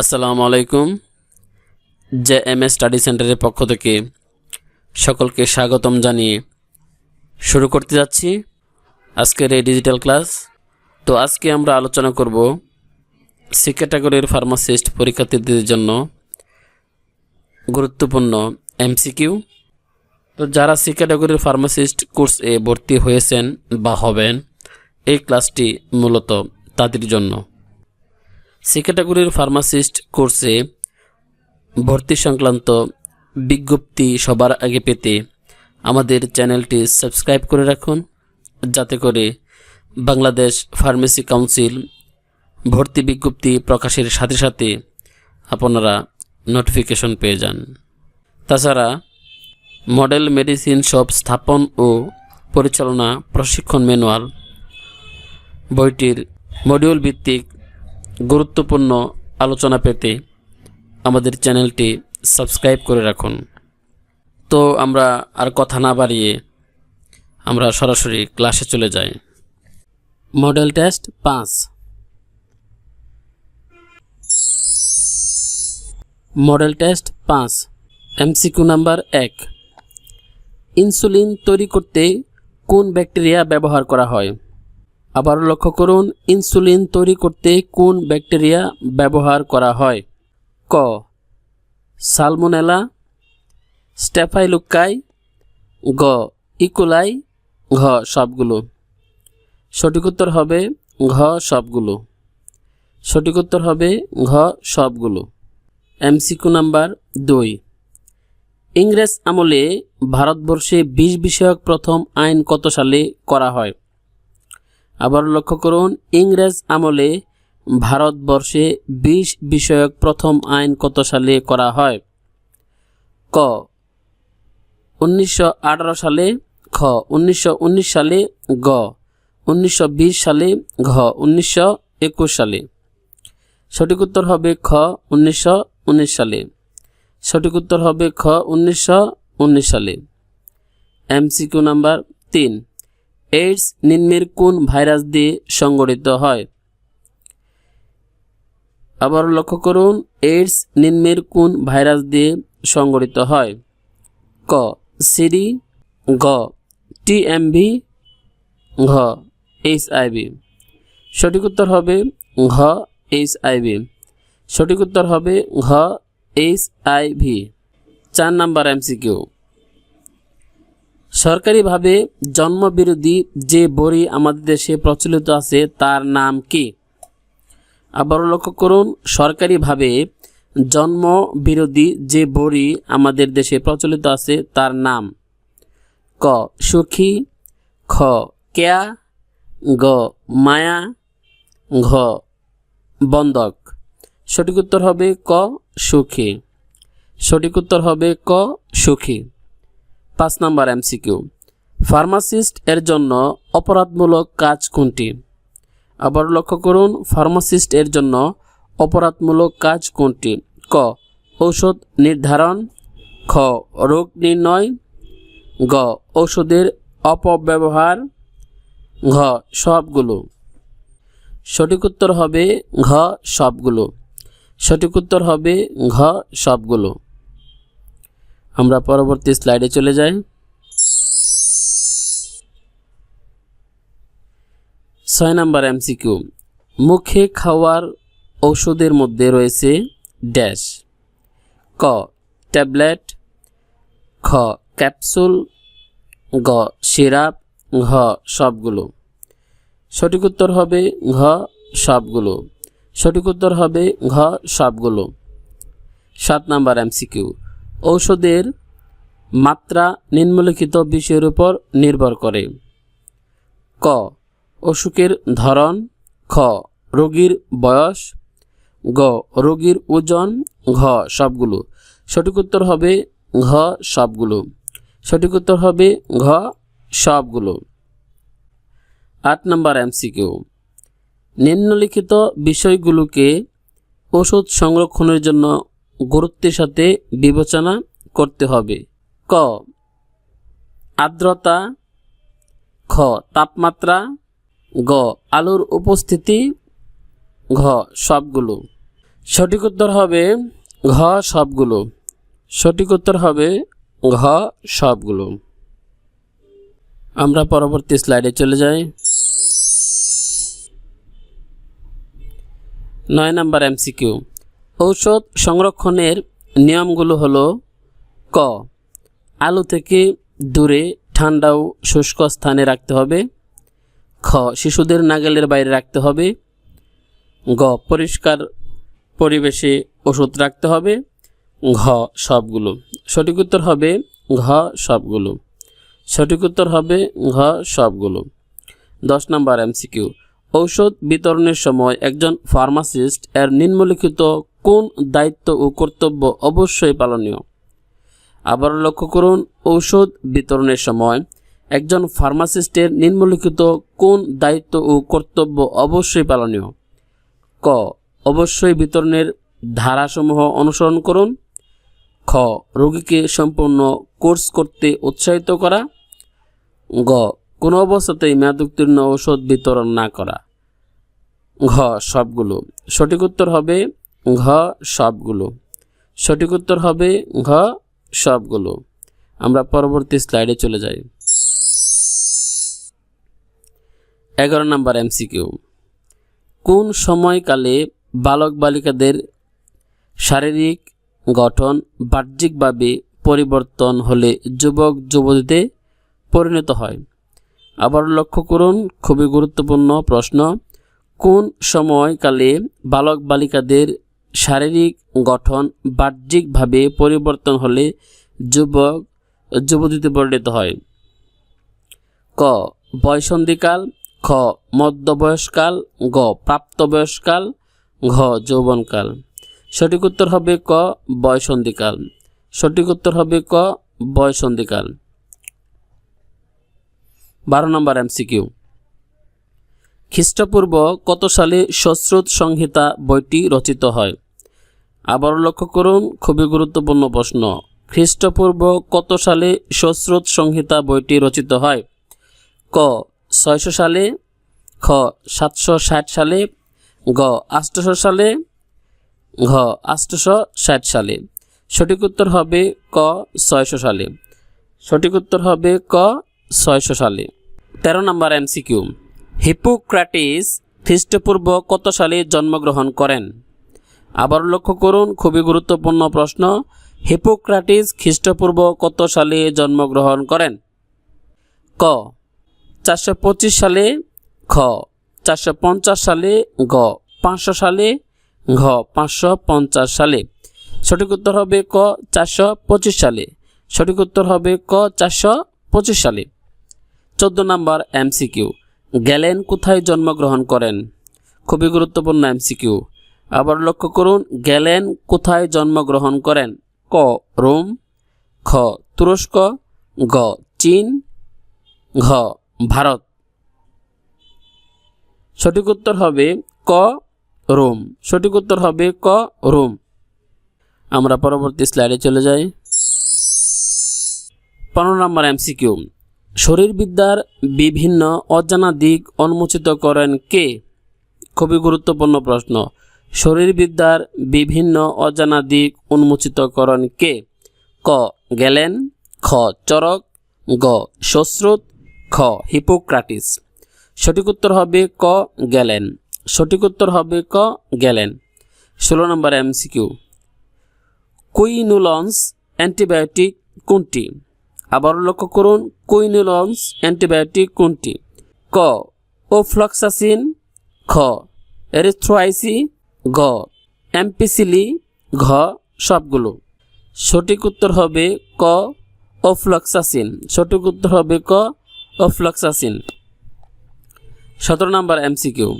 আসসালামু আলাইকুম। J M S study সেন্টারের পক্ষ থেকে সকলকে স্বাগতম জানিয়ে শুরু করতে যাচ্ছি আজকের এই ডিজিটাল ক্লাস তো আজকে আমরা আলোচনা করব সি ক্যাটাগরির ফার্মাসিস্ট পরীক্ষার্থীদের জন্য গুরুত্বপূর্ণ এমসিকিউ। তো যারা সি ক্যাটাগরির ফার্মাসিস্ট কোর্স এ ভর্তি হয়েছেন বা হবেন, এই ক্লাসটি মূলত তাদের জন্য। সি ক্যাটাগরির ফার্মাসিস্ট কোর্সে ভর্তি সংক্রান্ত বিজ্ঞপ্তি সবার আগে পেতে আমাদের চ্যানেলটি সাবস্ক্রাইব করে রাখুন, যাতে করে বাংলাদেশ ফার্মেসি কাউন্সিল ভর্তি বিজ্ঞপ্তি প্রকাশের সাথে সাথে আপনারা নোটিফিকেশন পেয়ে যান। তাছাড়া মডেল মেডিসিন শপ স্থাপন ও পরিচালনা প্রশিক্ষণ ম্যানুয়াল বইটির মডিউল ভিত্তিক গুরুত্বপূর্ণ আলোচনা পেতে আমাদের চ্যানেলটি সাবস্ক্রাইব করে রাখুন। তো আমরা আর কথা না বাড়িয়ে আমরা সরাসরি ক্লাসে চলে যাই। মডেল টেস্ট পাঁচ। মডেল টেস্ট পাঁচ। এমসিকিউ নাম্বার এক। ইনসুলিন তৈরি করতে কোন ব্যাকটেরিয়া ব্যবহার করা হয়? আবার লক্ষ্য করুন, ইনসুলিন তৈরি করতে কোন ব্যাকটেরিয়া ব্যবহার করা হয়? ক, সালমোনেলা স্টেফাইলুকাই গ, ইকোলাই, ঘ, সবগুলো। সঠিক উত্তর হবে ঘ, সবগুলো। সঠিক উত্তর হবে ঘ, সবগুলো। এমসিকিউ নাম্বার দুই। ইংরেজ আমলে ভারতবর্ষে বিষ বিষয়ক প্রথম আইন কত সালে করা হয়? আবার লক্ষ্য করুন, ইংরেজ আমলে ভারতবর্ষে বিষ বিষয়ক প্রথম আইন কত সালে করা হয়? ক। উনিশশো আঠারো সালে খ উনিশশো উনিশ সালে গ। উনিশশো বিশ সালে ঘ। উনিশশো একুশ সালে। সঠিক উত্তর হবে খ উনিশশো উনিশ সালে। সঠিক উত্তর হবে খ উনিশশো উনিশ সালে। এমসিকিউ নাম্বার তিন। এইডস নিম্নের কোন ভাইরাস দিয়ে সংগঠিত হয়? আবার লক্ষ্য করুন এইডস নিম্নের কোন ভাইরাস দিয়ে সংগঠিত হয়? ক, সিডি গ টিএমভি ঘ এইচআইভি সঠিক উত্তর হবে ঘ এইচআইভি সঠিক উত্তর হবে ঘ এইচআইভি চার নাম্বার এমসিকিউ। সরকারিভাবে জন্মবিরোধী যে বড়ি আমাদের দেশে প্রচলিত আছে, তার নাম কি? আবারও লক্ষ্য করুন, সরকারিভাবে জন্ম বিরোধী যে বড়ি আমাদের দেশে প্রচলিত আছে, তার নাম ক, সুখী, খ, কেয়া, গ, মায়া, ঘ বন্দক সঠিক উত্তর হবে ক, সুখী। সঠিক উত্তর হবে ক, সুখী। পাঁচ নাম্বার এমসিকিউ। ফার্মাসিস্ট এর জন্য অপরাধমূলক কাজ কোনটি? আবার লক্ষ্য করুন, ফার্মাসিস্ট এর জন্য অপরাধমূলক কাজ কোনটি? ক, ঔষধ নির্ধারণ। খ, রোগ নির্ণয়। গ, ঔষধের অপব্যবহার। ঘ, সবগুলো। সঠিক উত্তর হবে ঘ, সবগুলো। সঠিক উত্তর হবে ঘ, সবগুলো। আমরা পরবর্তী স্লাইডে চলে যাই। ছয় নাম্বার এমসিকিউ। মুখে খাওয়ার ঔষধের মধ্যে রয়েছে ড্যাশ। ক, ট্যাবলেট। খ, ক্যাপসুল। গ, সিরাপ। ঘ, সবগুলো। সঠিক উত্তর হবে ঘ, সবগুলো। সঠিক উত্তর হবে ঘ, সবগুলো। সাত নাম্বার এমসিকিউ। ঔষধের মাত্রা নিম্নলিখিত বিষয়ের উপর নির্ভর করে। ক, অসুখের ধরন। খ, রোগীর বয়স। গ, রোগীর ওজন। ঘ, সবগুলো। সঠিক উত্তর হবে ঘ, সবগুলো। সঠিক উত্তর হবে ঘ, সবগুলো। আট নম্বর এমসিকিউ। নিম্নলিখিত বিষয়গুলোকে ওষুধ সংরক্ষণের জন্য গুরুত্বের সাথে বিবেচনা করতে হবে। ক। আর্দ্রতা। খ। তাপমাত্রা। গ। আলোর উপস্থিতি। ঘ। সবগুলো। সঠিক উত্তর হবে ঘ সবগুলো। সঠিক উত্তর হবে ঘ সবগুলো। আমরা পরবর্তী স্লাইডে চলে যাই। নয় নাম্বার এমসিকিউ। ঔষধ সংরক্ষণের নিয়মগুলো হলো, ক, আলু থেকে দূরে ঠান্ডা ও শুষ্ক স্থানে রাখতে হবে। খ, শিশুদের নাগালের বাইরে রাখতে হবে। গ, পরিষ্কার পরিবেশে ওষুধ রাখতে হবে। ঘ, সবগুলো। সঠিক উত্তর হবে ঘ, সবগুলো। সঠিক উত্তর হবে ঘ, সবগুলো। দশ নম্বর এমসিকিউ। ঔষধ বিতরণের সময় একজন ফার্মাসিস্ট এর নিম্নলিখিত কোন দায়িত্ব ও কর্তব্য অবশ্যই পালনীয়। আবার লক্ষ্য করুন, ঔষধ বিতরণের সময় একজন ফার্মাসিস্টের নিম্নলিখিত কোন দায়িত্ব ও কর্তব্য অবশ্যই পালনীয়। ক, অবশ্যই বিতরণের ধারাসমূহ অনুসরণ করুন। খ, রোগীকে সম্পূর্ণ কোর্স করতে উৎসাহিত করা। গ, কোনো অবস্থাতেই মেয়াদোত্তীর্ণ ঔষধ বিতরণ না করা। ঘ, সবগুলো। সঠিক উত্তর হবে ঘ সবগুলো। সঠিক উত্তর হবে ঘ সবগুলো। আমরা পরবর্তী স্লাইডে চলে যাই। এগারো নম্বর এমসিকিউ। কোন সময়কালে বালক বালিকাদের শারীরিক গঠন বাহ্যিকভাবে পরিবর্তন হলে যুবক যুবতীতে পরিণত হয়? আবার লক্ষ্য করুন, খুবই গুরুত্বপূর্ণ প্রশ্ন। কোন সময়কালে বালক বালিকাদের শারীরিক গঠন বাহ্যিকভাবে পরিবর্তন হলে যুবক যুবতীতে পরিণত হয়। ক, বয়সন্ধিকাল, খ, মধ্যবয়সকাল, গ, প্রাপ্তবয়সকাল, ঘ, যৌবনকাল। সঠিক উত্তর হবে ক, বয়সন্ধিকাল। সঠিক উত্তর হবে ক, বয়সন্ধিকাল। বারো নম্বর এমসিকিউ। খ্রিস্টপূর্ব কত সালে সশ্রুত সংহিতা বইটি রচিত হয়? আবার লক্ষ্য করুন, খুবই গুরুত্বপূর্ণ প্রশ্ন। খ্রিস্টপূর্ব কত সালে সশ্রুত সংহিতা বইটি রচিত হয়? ক, ছয়শো সালে, খ, সাতশো ষাট সালে, গ আটশোশো সালে, ঘ আটশোশো ষাট সালে। সঠিক উত্তর হবে ক, ছয়শো সালে। সঠিক উত্তর হবে ক, ছয়শো সালে। তেরো নম্বর এমসিকিউ। হিপোক্রাটিস খ্রিস্টপূর্ব কত সালে জন্মগ্রহণ করেন? আবার লক্ষ্য করুন, খুবই গুরুত্বপূর্ণ প্রশ্ন, হিপোক্রাটিস খ্রিস্টপূর্ব কত সালে জন্মগ্রহণ করেন? ক, চারশো পঁচিশ সালে খ চারশো পঞ্চাশ সালে গ পাঁচশো সালে ঘ, পাঁচশো পঞ্চাশ সালে। সঠিক উত্তর হবে ক, চারশো পঁচিশ সালে। সঠিক উত্তর হবে ক, চারশো পঁচিশ সালে। চোদ্দ নম্বর এমসিকিউ গ্যালেন কোথায় জন্মগ্রহণ করেন? খুবই গুরুত্বপূর্ণ এমসিকিউ। আবার লক্ষ্য করুন, গেলেন, কোথায় জন্মগ্রহণ করেন? ক, রোম, খ, তুরস্ক, গ, চীন, ঘ, ভারত। সঠিক উত্তর হবে ক, রোম। সঠিক উত্তর হবে ক, রোম। আমরা পরবর্তী স্লাইডে চলে যাই। পনেরো নম্বর এমসিকিউ। শরীরবিদ্যার বিভিন্ন অজানা দিক উন্মোচিত করেন কে? খুবই গুরুত্বপূর্ণ প্রশ্ন। শরীরবিদ্যার বিভিন্ন অজানা দিক উন্মোচিত করেন কে? ক. গেলেন। খ. চরক। গ. সশ্রুত। খ. হিপোক্রাটিস। সঠিক উত্তর হবে ক. গেলেন। সঠিক উত্তর হবে ক. গেলেন। ষোলো নম্বর এমসিকিউ। কুইনুলন্স অ্যান্টিবায়োটিক কোনটি? আবার লক্ষ্য করুন, কুইনুলন্স অ্যান্টিবায়োটিক কোনটি? ক. ওফ্লক্সাসিন। খ. এরিথ্রোআইসি গ। অ্যাম্পিসিলি ঘ সবগুলো। সঠিক উত্তর হবে ক ওফ্লক্সাসিন সঠিক উত্তর হবে ক ওফ্লক্সাসিন সতেরো নম্বর এমসিকিউ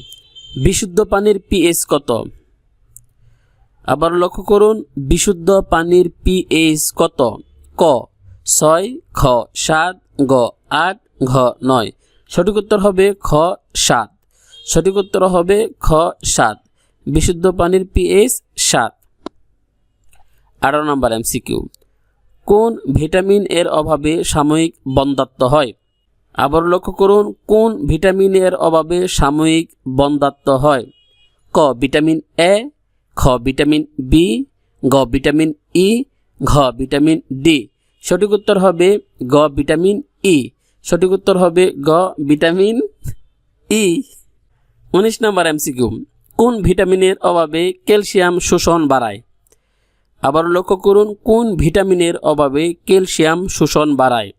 বিশুদ্ধ পানির পিএইচ কত? আবার লক্ষ্য করুন, বিশুদ্ধ পানির পিএইচ কত? ক, ছয় খ সাত, গ, আট, ঘ, নয়। সঠিক উত্তর হবে খ, সাত। সঠিক উত্তর হবে খ, সাত। বিশুদ্ধ পানির পিএইচ সাত। আঠারো নম্বর এমসিকিউ কোন ভিটামিন এর অভাবে সাময়িক বন্ধাত্ম হয়? আবার লক্ষ্য করুন, কোন ভিটামিন এর অভাবে সাময়িক বন্ধাত্ম হয়? ক, ভিটামিন এ খ, ভিটামিন বি গ, ভিটামিন ই ঘ, ভিটামিন ডি সঠিক উত্তর হবে গ, ভিটামিন ই সঠিক উত্তর হবে গ, ভিটামিন ই উনিশ নম্বর এমসিকিউ কোন ভিটামিনের অভাবে ক্যালসিয়াম শোষণ বাড়ায়? আবার লক্ষ্য করুন, কোন ভিটামিনের অভাবে ক্যালসিয়াম শোষণ বাড়ায়?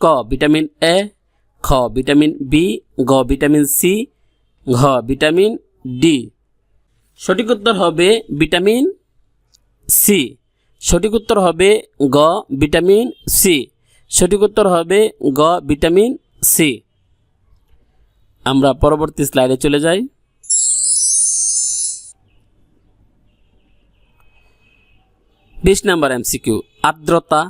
ক, ভিটামিন এ, খ, ভিটামিন বি, গ, ভিটামিন সি, ঘ, ভিটামিন ডি। সঠিক উত্তর হবে ভিটামিন সি। সঠিক উত্তর হবে গ, ভিটামিন সি। সঠিক উত্তর হবে গ, ভিটামিন সি। আমরা পরবর্তী স্লাইডে চলে যাই। বিশ নম্বর এমসিকিউ আর্দ্রতা,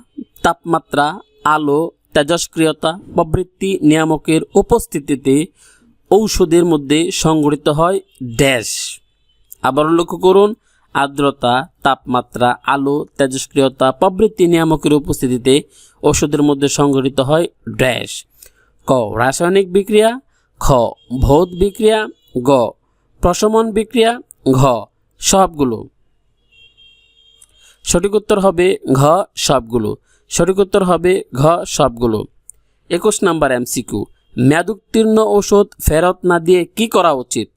তাপমাত্রা, আলো, তেজস্ক্রিয়তা প্রবৃত্তি নিয়ামকের উপস্থিতিতে ঔষধের মধ্যে সংগঠিত হয় ড্যাশ। আবার লক্ষ্য করুন, আর্দ্রতা, তাপমাত্রা, আলো, তেজস্ক্রিয়তা প্রবৃত্তি নিয়ামকের উপস্থিতিতে ওষুধের মধ্যে সংগঠিত হয় ড্যাশ। ক, রাসায়নিক বিক্রিয়া। খ, ভৌত বিক্রিয়া। গ, প্রশমন বিক্রিয়া। ঘ সবগুলো সঠিক উত্তর হবে ঘ সবগুলো। সঠিক উত্তর হবে ঘ সবগুলো। একুশ নাম্বার এমসিকিউ মেয়াদোত্তীর্ণ ওষুধ ফেরত না দিয়ে কি করা উচিত?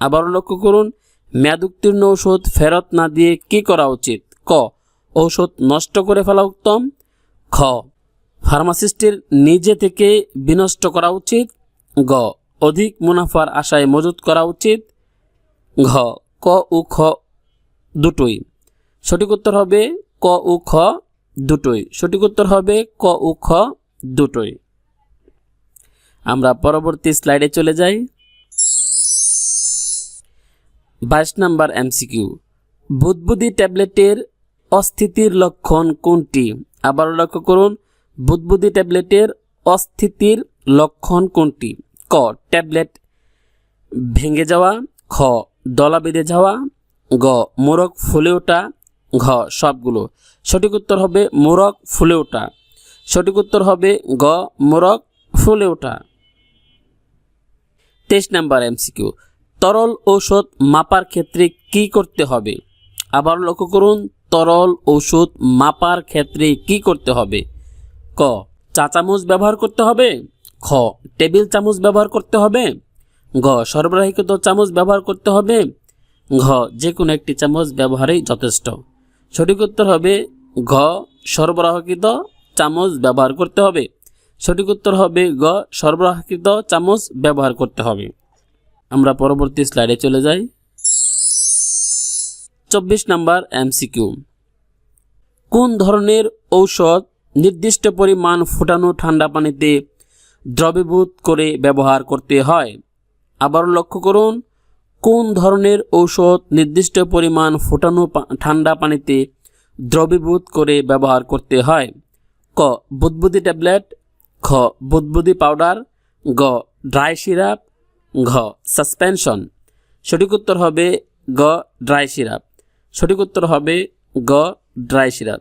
আবার লক্ষ্য করুন, মেয়াদোত্তীর্ণ ঔষধ ফেরত না দিয়ে কি করা উচিত? ক, ঔষধ নষ্ট করে ফেলা উত্তম। খ, ফার্মাসিস্টের নিজে থেকে বিনষ্ট করা উচিত। গ, অধিক মুনাফার আশায় মজুত করা উচিত। ঘ, ক ও খ দুটোই। সঠিক উত্তর হবে ক ও খ দুটোই। সঠিক উত্তর হবে ক ও খ দুটোই। আমরা পরবর্তী স্লাইডে চলে যাই। বাইশ নাম্বার এমসিকিউ। বুদবুদি ট্যাবলেটের অস্থিতির লক্ষণ কোনটি? আবারও লক্ষ্য করুন, বুদবুদি ট্যাবলেটের অস্থিতির লক্ষণ কোনটি? ক, ট্যাবলেট ভেঙে যাওয়া, খ, দলা বেঁধে যাওয়া, গ, মোরগ ফুলে ওঠা ঘ, সবগুলো। সঠিক উত্তর হবে মোরগ ফুলে ওঠা। সঠিক উত্তর হবে গ, মোরগ ফুলে ওঠা। তেইশ নাম্বার এমসিকিউ তরল ঔষধ মাপার ক্ষেত্রে কি করতে হবে? আবার লক্ষ্য করুন, তরল ঔষধ মাপার ক্ষেত্রে কি করতে হবে? ক, চা চামচ ব্যবহার করতে হবে। খ, টেবিল চামচ ব্যবহার করতে হবে। গ, সরবরাহিকৃত চামচ ব্যবহার করতে হবে। ঘ যে কোনো একটি চামচ ব্যবহারেই যথেষ্ট। সঠিক উত্তর হবে ঘ, সরবরাহকৃত চামচ ব্যবহার করতে হবে। সঠিক উত্তর হবে গ সরবরাহকৃত চামচ ব্যবহার করতে হবে। আমরা পরবর্তী স্লাইডে চলে যাই। চব্বিশ নাম্বার এমসিকিউ। কোন ধরনের ঔষধ নির্দিষ্ট পরিমাণ ফুটানো ঠান্ডা পানিতে দ্রবীভূত করে ব্যবহার করতে হয়? আবার লক্ষ্য করুন কোন ধরনের ঔষধ নির্দিষ্ট পরিমাণ ফুটানো ঠান্ডা পানিতে দ্রবীভূত করে ব্যবহার করতে হয়? ক, বুদবুদি ট্যাবলেট, খ, বুদবুদি পাউডার, গ, ড্রাই সিরাপ, ঘ, সাসপেনশন। সঠিক উত্তর হবে গ, ড্রাই সিরাপ। সঠিক উত্তর হবে গ, ড্রাই সিরাপ।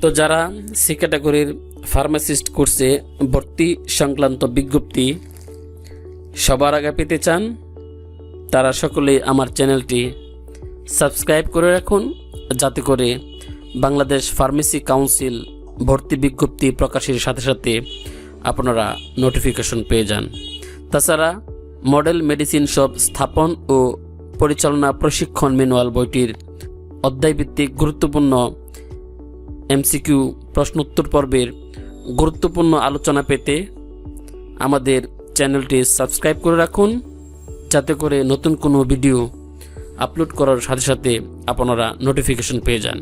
তো যারা সি ক্যাটাগরির ফার্মাসিস্ট কোর্সে ভর্তি সংক্রান্ত বিজ্ঞপ্তি সবার আগে পেতে চান তারা সকলে আমার চ্যানেলটি সাবস্ক্রাইব করে রাখুন, যাতে করে বাংলাদেশ ফার্মেসি কাউন্সিল ভর্তি বিজ্ঞপ্তি প্রকাশের সাথে সাথে আপনারা নোটিফিকেশন পেয়ে যান। তাছাড়া মডেল মেডিসিন শপ স্থাপন ও পরিচালনা প্রশিক্ষণ ম্যানুয়াল বইটির অধ্যায়ভিত্তিক গুরুত্বপূর্ণ এমসিকিউ প্রশ্নোত্তর পর্বের গুরুত্বপূর্ণ আলোচনা পেতে আমাদের চ্যানেলটি সাবস্ক্রাইব করে রাখুন। যাতে করে নতুন কোনো ভিডিও আপলোড করার সাথে সাথে আপনারা নোটিফিকেশন পেয়ে যান।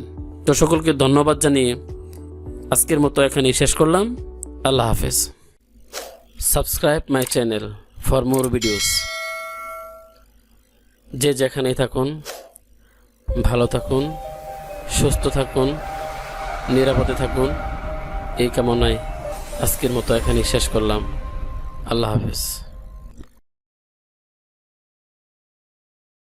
তো সকলকে ধন্যবাদ জানিয়ে আজকের মতো এখানেই শেষ করলাম। আল্লাহ হাফেজ। Subscribe my channel for more videos যে যেখানেই থাকুন, ভালো থাকুন, সুস্থ থাকুন, নিরাপদে থাকুন, এই কামনায় আজকের মতো এখানেই শেষ করলাম। আল্লাহ হাফেজ।